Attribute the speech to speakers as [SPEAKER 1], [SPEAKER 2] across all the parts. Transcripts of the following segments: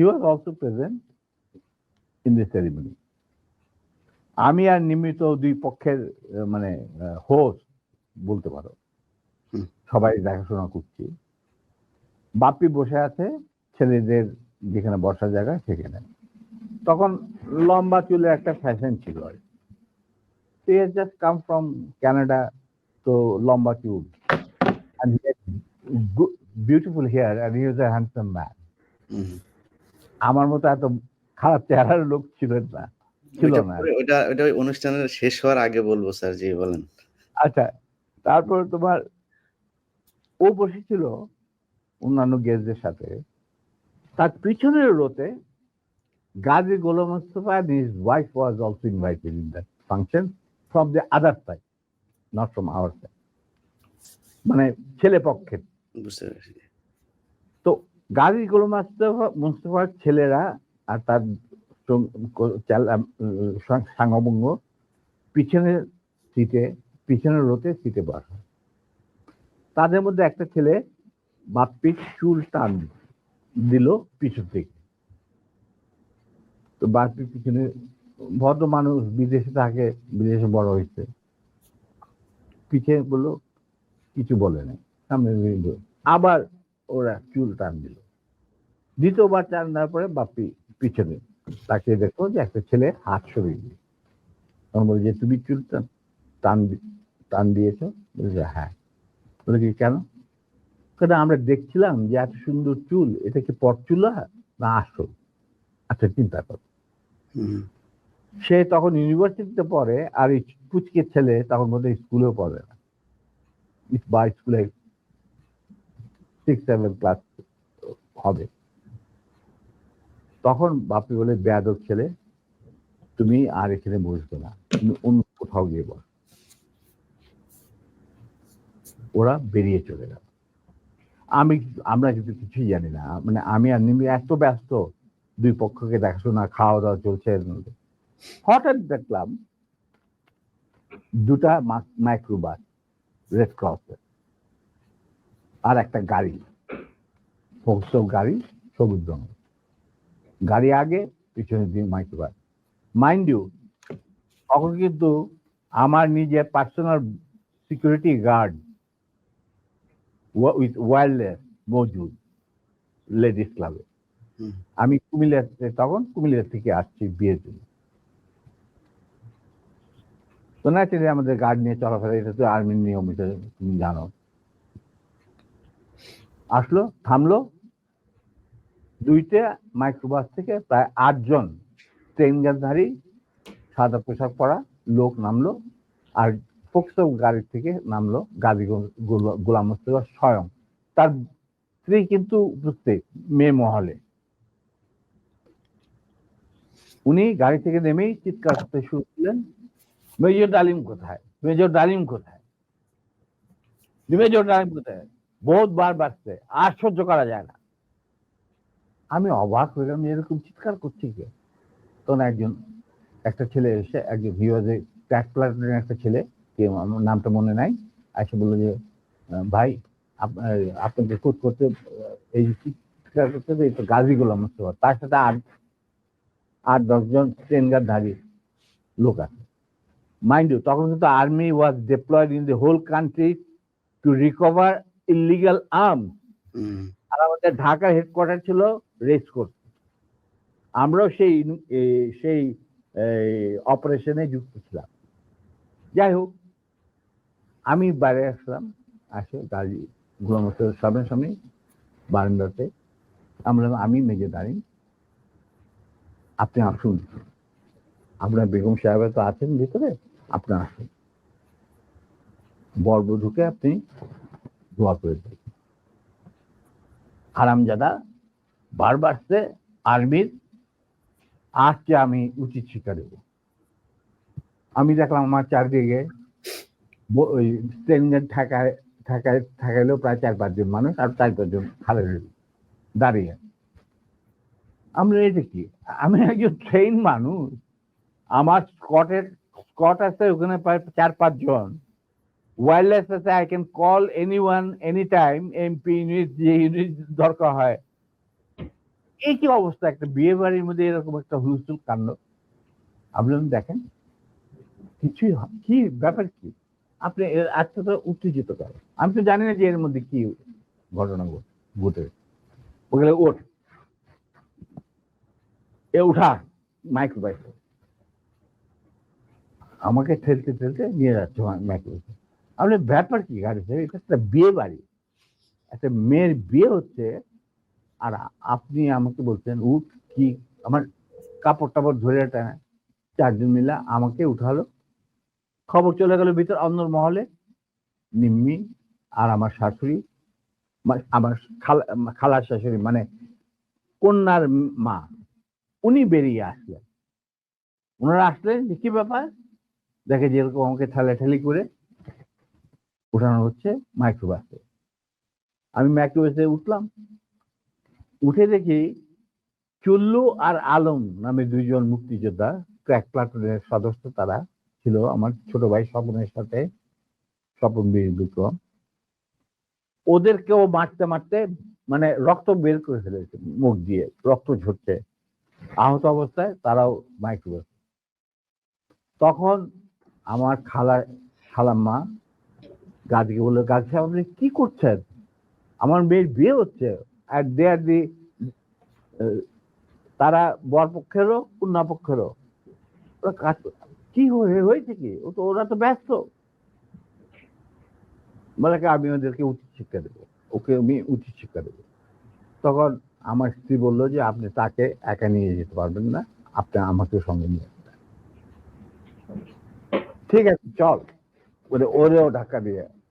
[SPEAKER 1] He was also present in the ceremony. আমি আর নিমিত দুই পক্ষের মানে হোস্ট বলতে পারো। সবাই দেখাশোনা করছি। বাপ্পি বসে আছে ছেলেদের যেখানে বসার জায়গা সেখানে। তখন লম্বা চুলের একটা ফ্যাশন ছিল just come from Canada তো লম্বা চুল। Beautiful hair beautiful hair and আমার মতো এত খারাপ চেহারার লোক ছিলেন না। ছিল না।
[SPEAKER 2] পরে ওইটা ওইটা অনুষ্ঠানের শেষ হওয়ার আগে বলব স্যার। জি বলেন।
[SPEAKER 1] আচ্ছা, তারপর তোমার ও বসেছিল অন্যান্য গেস্টদের সাথে। তার পিছনের রোতে Gazi Golam Mostafa and his wife was also invited in that function from the other side, not from our side. মানে ছেলে পক্ষের।
[SPEAKER 2] বুঝতে পেরেছি।
[SPEAKER 1] গাজী গোলাম মোস্তফা মোস্তফার ছেলেরা আর তার সং ক চালা সাং সাঙ্গবঙ্গ পিছনের সিটে পিছনের রোতে সিটে বসা। তাদের মধ্যে একটা ছেলে বাপ্পির চুল টান দিল পিছন থেকে। তো বাপ্পির পিছনে ভদ্র মানুষ বিদেশে থাকে, বিদেশে বড় হয়েছে। পিছে বলল কিছু বলে নাই। সামনে আবার ওরা চুল টান দিল। দ্বিতীয়বার টান দেওয়ার পরে বাপ্পি পিছনে তাকে দেখো যে একটা ছেলে হাত সরিয়ে দিল। তখন বলল যে তুমি চুল টান টান টান দিয়েছ? বলছে হ্যাঁ। বলে কি কেন? কেন আমরা দেখছিলাম যে এত সুন্দর চুল এটা কি পট পরচুলা না আসল? আচ্ছা চিন্তা কর। সে তখন ইউনিভার্সিটিতে পড়ে আর এই পুচকে ছেলে তখন বোধহয় স্কুলেও পড়ে না। বা স্কুলে 6-7 ক্লাস হবে। তখন বাপ্পি বলে বেয়াদব ছেলে তুমি আর এখানে বসবে না। তুমি অন্য কোথাও গিয়ে বসো। ওরা বেরিয়ে চলে গেল। আমি আমরা কিন্তু কিছুই জানি না। মানে আমি আর নিমি এত ব্যস্ত দুই পক্ষকে দেখাশোনা, খাওয়া-দাওয়া চলছে এর মধ্যে। হঠাৎ দেখলাম ২ টা মা মাইক্রোবাস রেড ক্রসের। আর একটা গাড়ি। ফোকসো গাড়ি সবুজ রঙের। গাড়ি আগে, পিছনে দিয়ে মাইক্রোবাস। মাইন্ড ইউ তখন কিন্তু আমার নিজের personal security guard with wireless মজুদ লেডিস ক্লাবে। আমি কুমিল্লাতে তখন কুমিল্লা থেকে আসছি বিয়ের জন্য। তো ন্যাচারালি আমাদের গার্ড নিয়ে চলাফেরা এটা তো আর্মির নিয়ম এটা তুমি জানো। আসলো, থামলো। দুইটা মাইক্রোবাস থেকে প্রায় ৮ জন ট্রেনগানধারী সাদা পোশাক পরা লোক নামলো। আর ফোকসো গাড়ি থেকে নামলো গাজী গোলাম মোস্তফা স্বয়ং তার স্ত্রী কিন্তু উপস্থিত মেয়ে মহলে উনি গাড়ি থেকে নেমেই চিৎকার করতে শুরু করলেন মেজর ডালিম কোথায় মেজর ডালিম কোথায় মেজর ডালিম কোথায় বহুত বার বাড়ছে, আর সহ্য করা যায় না। আমি অবাক হয়ে গেলাম, এরকম চিৎকার করছি কে? তখন একজন, একটা ছেলে এসে, একজন হিওয়াজে ট্র্যাক প্লাটুনের একটা ছেলে, কে আমার নামটা মনে নাই, এসে বলল যে ভাই, আপ- আপনাকে কোট করতে এই চিৎকার করতে এই তো গাজী গোলাম মোস্তফা, তার সাথে আট আট দশজন ট্রেনগারধারী লোক আছে। মাইন্ড ইউ তখন কিন্তু army was deployed in the whole country to recover illegal
[SPEAKER 2] arm
[SPEAKER 1] আর আমাদের ঢাকার হেডকোয়ার্টার ছিল রেস কোর্ট আমরাও সেই সেই অপারেশনে যুক্ত ছিলাম। যাই হোক আমি বাইরে আসলাম আসে গাড়ি গুলামতের সামনে সামনে বারান্দাতে। আমরা আমি মেজে দাঁড়ি আপনি আসুন। আপনার বেগম সাহেব তো আছেন ভিতরে আপনি আসুন। বর্ব ঢুকে আপনি দোয়া করে দেন হারামজাদা বারবার সে আর্মির আজকে আমি উচিত শিক্ষা দেব। আমি দেখলাম আমার চারদিকে ওই ট্রেনের ঠেকায় ঠেকায়, ঠেকাইলেও প্রায় চার পাঁচজন মানুষ আর চার পাঁচজন খালে দাঁড়িয়ে। আমরা এটা কি? আমি একজন ট্রেন মানুষ, আমার স্কটের স্কট আছে ওখানে প্রায় চার পাঁচজন ওয়্যারলেস আছে I can call any one any time MP unit যে ইউনিট দরকার হয়। এই কি অবস্থা? একটা বিয়ে বাড়ির মধ্যে এরকম একটা হুলস্থুল কাণ্ড। আপনি দেখেন, কিছুই কি ব্যাপার কি? আপনি আজকে তো উত্তেজিত করে আমি তো জানি না যে এর মধ্যে কি ঘটনা ঘট- ঘটে। ওগুলো ওঠ। এ, উঠা। মাইক্রোবাইক আমাকে ঠেলতে ঠেলতে নিয়ে যাচ্ছে মাইক্রোবাইক আপনি ব্যাপার কি গাড়িতে এটা একটা বিয়ে বাড়ি। একটা মেয়ের বিয়ে হচ্ছে, আর আপনি আমাকে বলছেন, উঠ, কি? আমার কাপড় টাপড় ধরে টানে চারজন মিলে আমাকে উঠালো। খবর চলে গেল ভিতর অন্য মহলে। নিম্মি আর আমার শাশুড়ি আমার খালা খালার শাশুড়ি মানে কন্যার মা, উনি বেরিয়ে আসলেন। ওনারা আসলেন, কি ব্যাপার? দেখে যেরকম আমাকে ঠেলাঠেলি করে উঠানো হচ্ছে মাইক্রোবাসে আমি মাইক্রোবাসে উঠলাম। উঠে দেখি চল্লু আর আলম নামে দুইজন মুক্তিযোদ্ধা, ক্র্যাক প্লাটুনের সদস্য তারা ছিল আমার ছোট ভাই স্বপনের সাথে স্বপন বীর বিক্রম ওদেরকেও মারতে মারতে মানে রক্ত বের করে ফেলেছে, মুখ দিয়ে রক্ত ঝরছে। আহত অবস্থায় তারাও মাইক্রোবাস তখন আমার খালা খালাম্মা গাছকে বলল গাছ সাহেব আপনি কি করছেন? আমার মেয়ের বিয়ে হচ্ছে। আর দে আর দি তারা বরপক্ষেরও কন্যা পক্ষেরও। ওরা কাজ কি হয়ে- হয়েছে কি? ও তো ওরা তো ব্যস্ত। বলে কি, আমি ওদেরকে উচিত শিক্ষা দেবো। ওকে আমি উচিত শিক্ষা দেবো। তখন আমার স্ত্রী বলল যে আপনি তাকে একা নিয়ে যেতে পারবেন না। আপনি আমাকে সঙ্গে নিয়ে ঠিক আছে চল। ওরে ওরেও ধাক্কা দিয়ে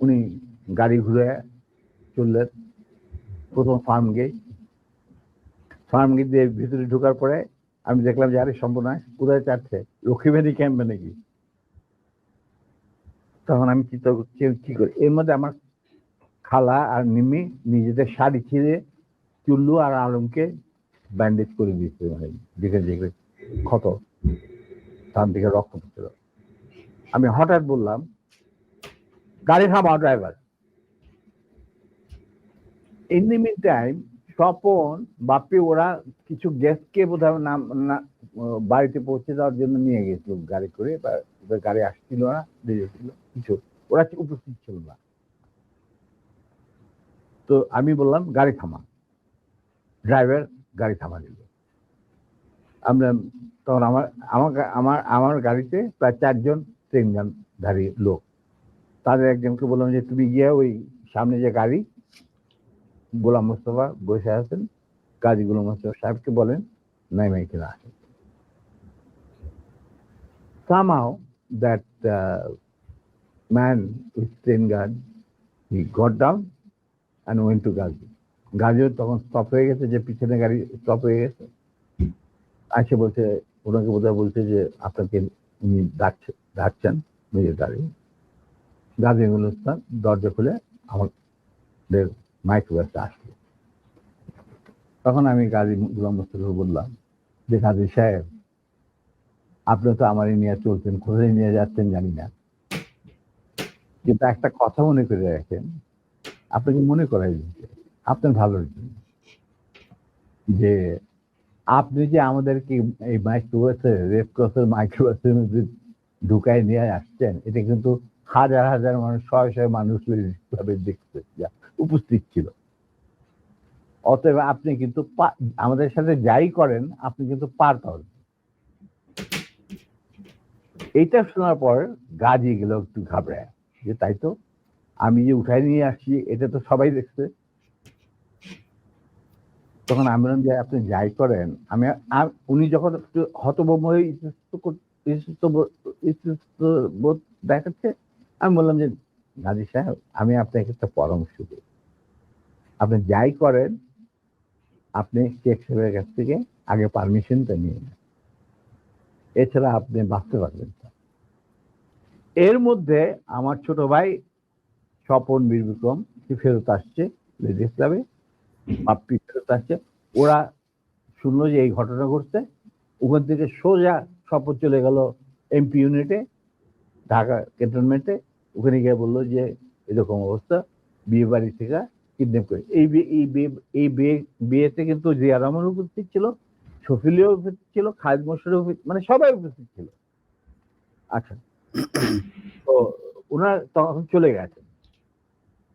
[SPEAKER 1] উনি গাড়ি ঘুরে চললেন প্রথম ফার্ম গেট। ফার্ম গেট দিয়ে ভিতরে ঢোকার পরে আমি দেখলাম যে, আরে, সম্ভব নয়, কোথায় চাচ্ছে? লক্ষ্মীবাড়ি ক্যাম্পে নাকি তখন আমি কি করি? এর মধ্যে আমার খালা আর নিমি নিজেদের শাড়ি ছিঁড়ে চুল্লু আর আলমকে ব্যান্ডেজ করে দিয়েছে মানে যেখানে যেখানে ক্ষত। তার দিকে রক্ত পড়ছিল। আমি হঠাৎ বললাম গাড়ি থামাও driver in the meantime Swapan, Bapi, ওরা কিছু গেস্টকে বোধহয় নাম, না বাড়িতে পৌঁছে দেওয়ার জন্য নিয়ে গেছিল গাড়ি করে, বা ওদের গাড়ি আসছিল না দেরি ছিল কিছু। ওরা উপস্থিত ছিল না? তো আমি বললাম, গাড়ি থামা ড্রাইভার গাড়ি থামা দিল। আমরা তখন আমার আমার আমার আমার গাড়িতে প্রায় চারজন ট্রেন গানধারী লোক। তাদের একজনকে বললাম যে তুমি গিয়ে ওই সামনে যে গাড়ি গোলাম মোস্তফা বসে আছেন কাজী গোলাম মোস্তফা সাহেবকে বলেন নাই নাই কিনা আসেন। Somehow that uh, man with train guard he got down and went to. গাজিও তখন স্টপ হয়ে গেছে যে পিছনে গাড়ি স্টপ হয়ে গেছে। আসে বলছে ওনাকে বোধহয় বলছে যে আপনাকে উনি ডাকছে ডাকছেন নিজের গাড়ি। গাজী গুলস্তান দরজা খুলে আমাদের মাইক্রোবাসে আসলো তখন আমি গাজী গুলাম মুস্তফা বললাম, যে গাজী সাহেব, আপনি তো আমারই নিয়ে চলছেন কোথায় নিয়ে যাচ্ছেন জানি না। কিন্তু একটা কথা মনে করে রাখেন আপনাকে মনে করাই দিচ্ছে আপনার ভালোর জন্য যে আপনি যে আমাদেরকে এই মাইক্রোবাসে, রেড ক্রসের মাইক্রোবাসের মধ্যে ঢুকায় নিয়ে আসছেন, এটা কিন্তু হাজার হাজার মানুষ শয়ে মানুষ ভাবে দেখছে যা উপস্থিত ছিল। অতএব আপনি কিন্তু আমাদের সাথে যাই করেন, আপনি কিন্তু পার পাবেন। এইটা শোনার পর গাজি গেল একটু ঘাবড়ায়। যে তাই তো, আমি যে উঠাই নিয়ে আসছি, এটা তো সবাই দেখছে। তখন আমি বললাম যে, আপনি যাই করেন, আমি উনি যখন একটু হতভম্ব হয়ে ইতস্ত বোধ দেখাচ্ছে আমি বললাম যে, গাজী সাহেব, আমি আপনাকে একটা পরামর্শ দিই। আপনি যাই করেন, আপনি শেখ সাহেবের কাছ থেকে আগে পারমিশনটা নিয়ে নেন। এছাড়া আপনি বাঁচতে পারবেন এর মধ্যে আমার ছোট ভাই স্বপন বীর বিক্রম সে ফেরত আসছে লেডিস ক্লাবে, বাপ্পি ফেরত আসছে। ওরা শুনলো যে এই ঘটনা ঘটছে, ওখান থেকে সোজা স্বপন চলে গেল এমপি ইউনিটে, ঢাকা ক্যান্টনমেন্টে। ওখানে গিয়ে বলল যে, এরকম অবস্থা, বিয়ে বাড়ি থেকে কিডন্যাপ করে। এই এই বিয়ে এই বিয়ে, বিয়েতে কিন্তু জিয়া রহমান উপস্থিত ছিল শফিলিও উপস্থিত ছিল খায়দ মোশারফ মানে সবাই উপস্থিত ছিল। আচ্ছা। তো ওনার তখন চলে গেছেন।